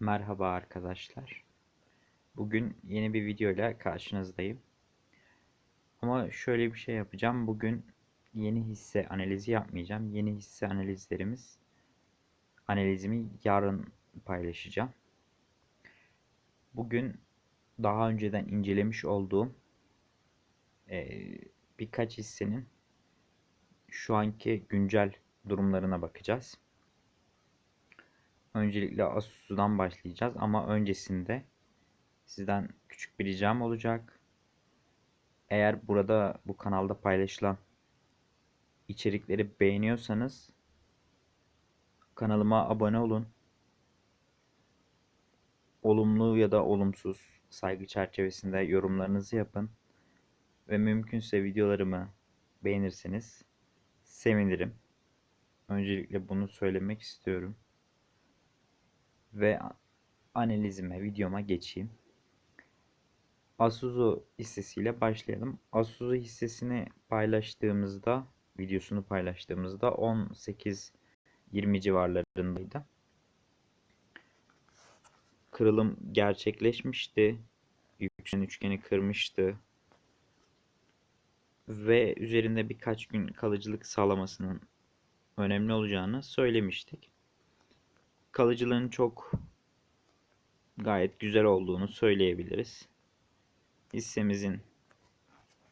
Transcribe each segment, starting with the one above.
Merhaba arkadaşlar. Bugün yeni bir video ile karşınızdayım. Ama şöyle bir şey yapacağım. Bugün yeni hisse analizi yapmayacağım. Yeni hisse analizlerimiz analizimi yarın paylaşacağım. Bugün daha önceden incelemiş olduğum e, birkaç hissenin şu anki güncel durumlarına bakacağız. Öncelikle Asus'dan başlayacağız ama öncesinde sizden küçük bir ricam olacak. Eğer burada bu kanalda paylaşılan içerikleri beğeniyorsanız kanalıma abone olun. Olumlu ya da olumsuz saygı çerçevesinde yorumlarınızı yapın ve mümkünse videolarımı beğenirseniz sevinirim. Öncelikle bunu söylemek istiyorum ve analizime, videoma geçeyim. Asuzu hissesiyle başlayalım. Asuzu hissesini paylaştığımızda, videosunu paylaştığımızda 18-20 civarlarındaydı. Kırılım gerçekleşmişti. Yükselen üçgeni kırmıştı. Ve üzerinde birkaç gün kalıcılık sağlamasının önemli olacağını söylemiştik kalıcılığın çok gayet güzel olduğunu söyleyebiliriz. Hissemizin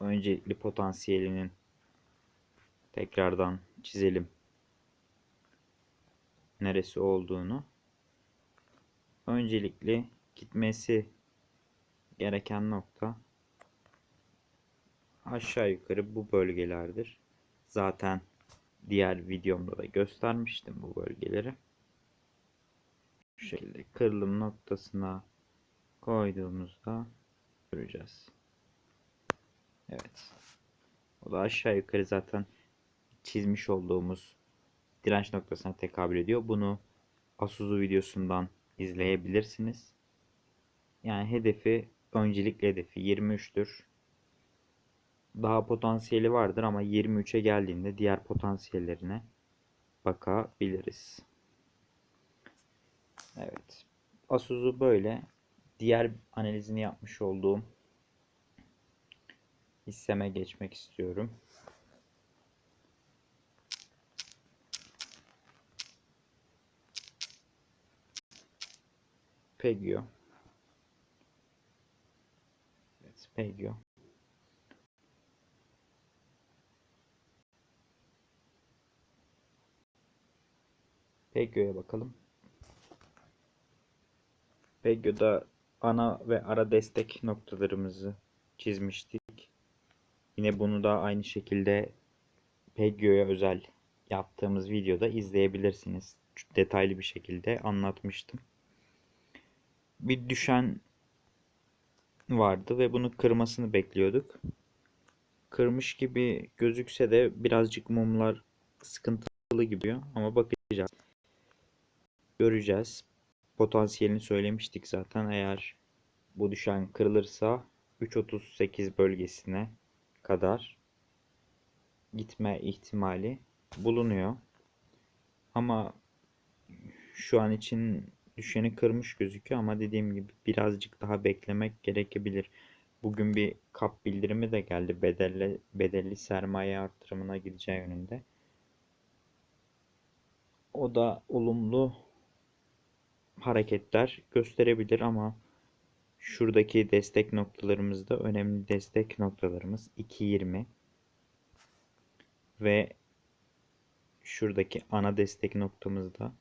öncelikli potansiyelinin tekrardan çizelim. Neresi olduğunu. Öncelikli gitmesi gereken nokta aşağı yukarı bu bölgelerdir. Zaten diğer videomda da göstermiştim bu bölgeleri şu şekilde kırılım noktasına koyduğumuzda göreceğiz. Evet. O da aşağı yukarı zaten çizmiş olduğumuz direnç noktasına tekabül ediyor. Bunu Asuzu videosundan izleyebilirsiniz. Yani hedefi öncelikle hedefi 23'tür. Daha potansiyeli vardır ama 23'e geldiğinde diğer potansiyellerine bakabiliriz. Evet. Asus'u böyle. Diğer analizini yapmış olduğum hisseme geçmek istiyorum. Pegio. Evet, Pegio. Pegio'ya bakalım. Pegyo'da ana ve ara destek noktalarımızı çizmiştik. Yine bunu da aynı şekilde Pegyo'ya özel yaptığımız videoda izleyebilirsiniz. Detaylı bir şekilde anlatmıştım. Bir düşen vardı ve bunu kırmasını bekliyorduk. Kırmış gibi gözükse de birazcık mumlar sıkıntılı gibi ama bakacağız. Göreceğiz potansiyelini söylemiştik zaten. Eğer bu düşen kırılırsa 3.38 bölgesine kadar gitme ihtimali bulunuyor. Ama şu an için düşeni kırmış gözüküyor ama dediğim gibi birazcık daha beklemek gerekebilir. Bugün bir kap bildirimi de geldi bedelli, bedelli sermaye artırımına gideceği yönünde. O da olumlu hareketler gösterebilir ama şuradaki destek noktalarımızda önemli destek noktalarımız 2.20 ve şuradaki ana destek noktamızda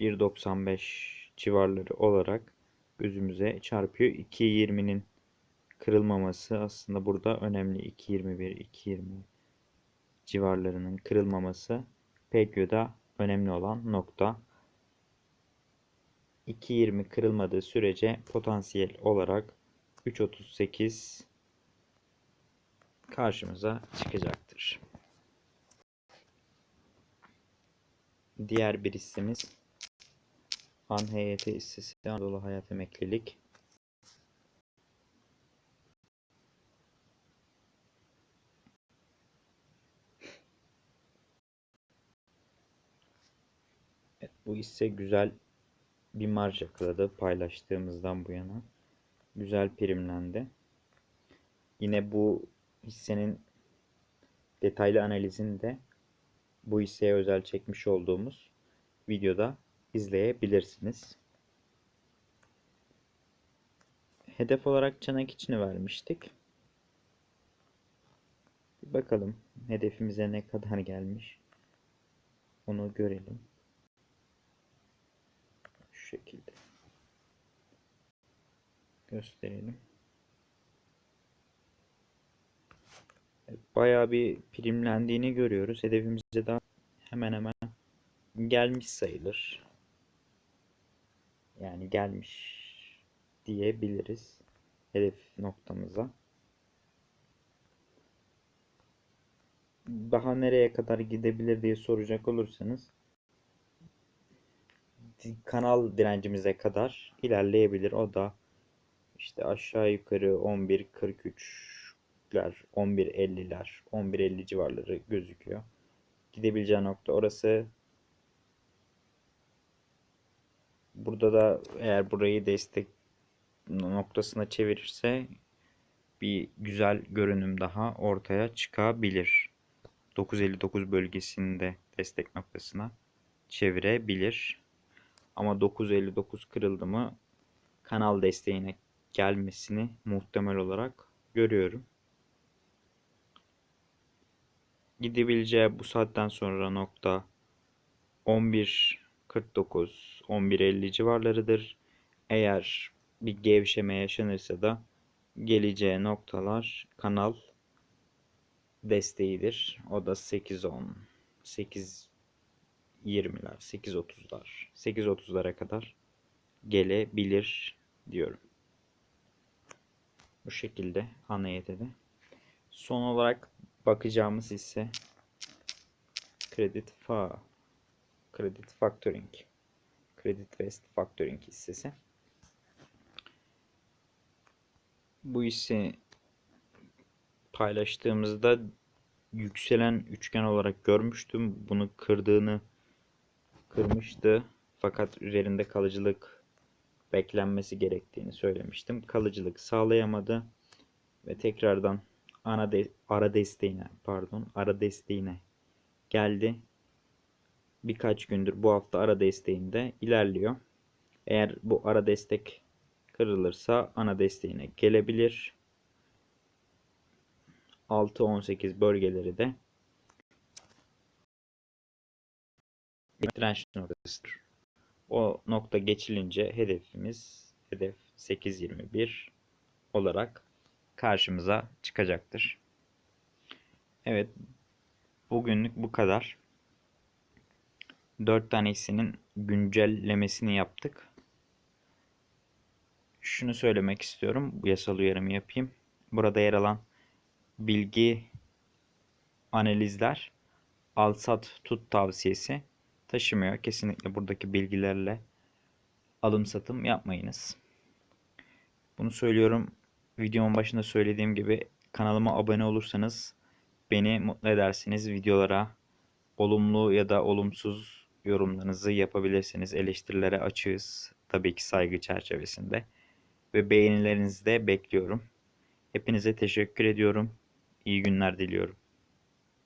1.95 civarları olarak gözümüze çarpıyor. 2.20'nin kırılmaması aslında burada önemli. 2.21, 2.20 civarlarının kırılmaması Pekyo'da önemli olan nokta. 2.20 kırılmadığı sürece potansiyel olarak 3.38 karşımıza çıkacaktır. Diğer bir hissemiz An HYT hissesi Anadolu Hayat Emeklilik. Evet, bu hisse güzel bir marj yakaladı paylaştığımızdan bu yana. Güzel primlendi. Yine bu hissenin detaylı analizini de bu hisseye özel çekmiş olduğumuz videoda izleyebilirsiniz. Hedef olarak çanak içini vermiştik. Bir bakalım hedefimize ne kadar gelmiş. Onu görelim. Şekilde. Gösterelim. Evet, Bayağı bir primlendiğini görüyoruz. Hedefimize daha hemen hemen gelmiş sayılır. Yani gelmiş diyebiliriz hedef noktamıza. Daha nereye kadar gidebilir diye soracak olursanız kanal direncimize kadar ilerleyebilir. O da işte aşağı yukarı 11.43'ler, 11.50'ler, 11.50 civarları gözüküyor. Gidebileceği nokta orası. Burada da eğer burayı destek noktasına çevirirse bir güzel görünüm daha ortaya çıkabilir. 959 bölgesinde destek noktasına çevirebilir. Ama 959 kırıldı mı kanal desteğine gelmesini muhtemel olarak görüyorum. Gidebileceği bu saatten sonra nokta 11.49 11.50 civarlarıdır. Eğer bir gevşeme yaşanırsa da geleceği noktalar kanal desteğidir. O da 8.10 8 20'ler, 8.30'lar, 8.30'lara kadar gelebilir diyorum. Bu şekilde ana yetede. Son olarak bakacağımız ise Credit Fa Credit Factoring Credit West Factoring hissesi. Bu hissi paylaştığımızda yükselen üçgen olarak görmüştüm. Bunu kırdığını kırmıştı. Fakat üzerinde kalıcılık beklenmesi gerektiğini söylemiştim. Kalıcılık sağlayamadı ve tekrardan ana de, ara desteğine pardon ara desteğine geldi. Birkaç gündür bu hafta ara desteğinde ilerliyor. Eğer bu ara destek kırılırsa ana desteğine gelebilir. 6-18 bölgeleri de direnç noktasıdır. O nokta geçilince hedefimiz hedef 8.21 olarak karşımıza çıkacaktır. Evet bugünlük bu kadar. 4 tanesinin güncellemesini yaptık. Şunu söylemek istiyorum. Bu yasal uyarımı yapayım. Burada yer alan bilgi analizler al-sat tut tavsiyesi taşımıyor. Kesinlikle buradaki bilgilerle alım satım yapmayınız. Bunu söylüyorum. Videomun başında söylediğim gibi kanalıma abone olursanız beni mutlu edersiniz. Videolara olumlu ya da olumsuz yorumlarınızı yapabilirsiniz. Eleştirilere açığız. Tabii ki saygı çerçevesinde. Ve beğenilerinizi de bekliyorum. Hepinize teşekkür ediyorum. İyi günler diliyorum.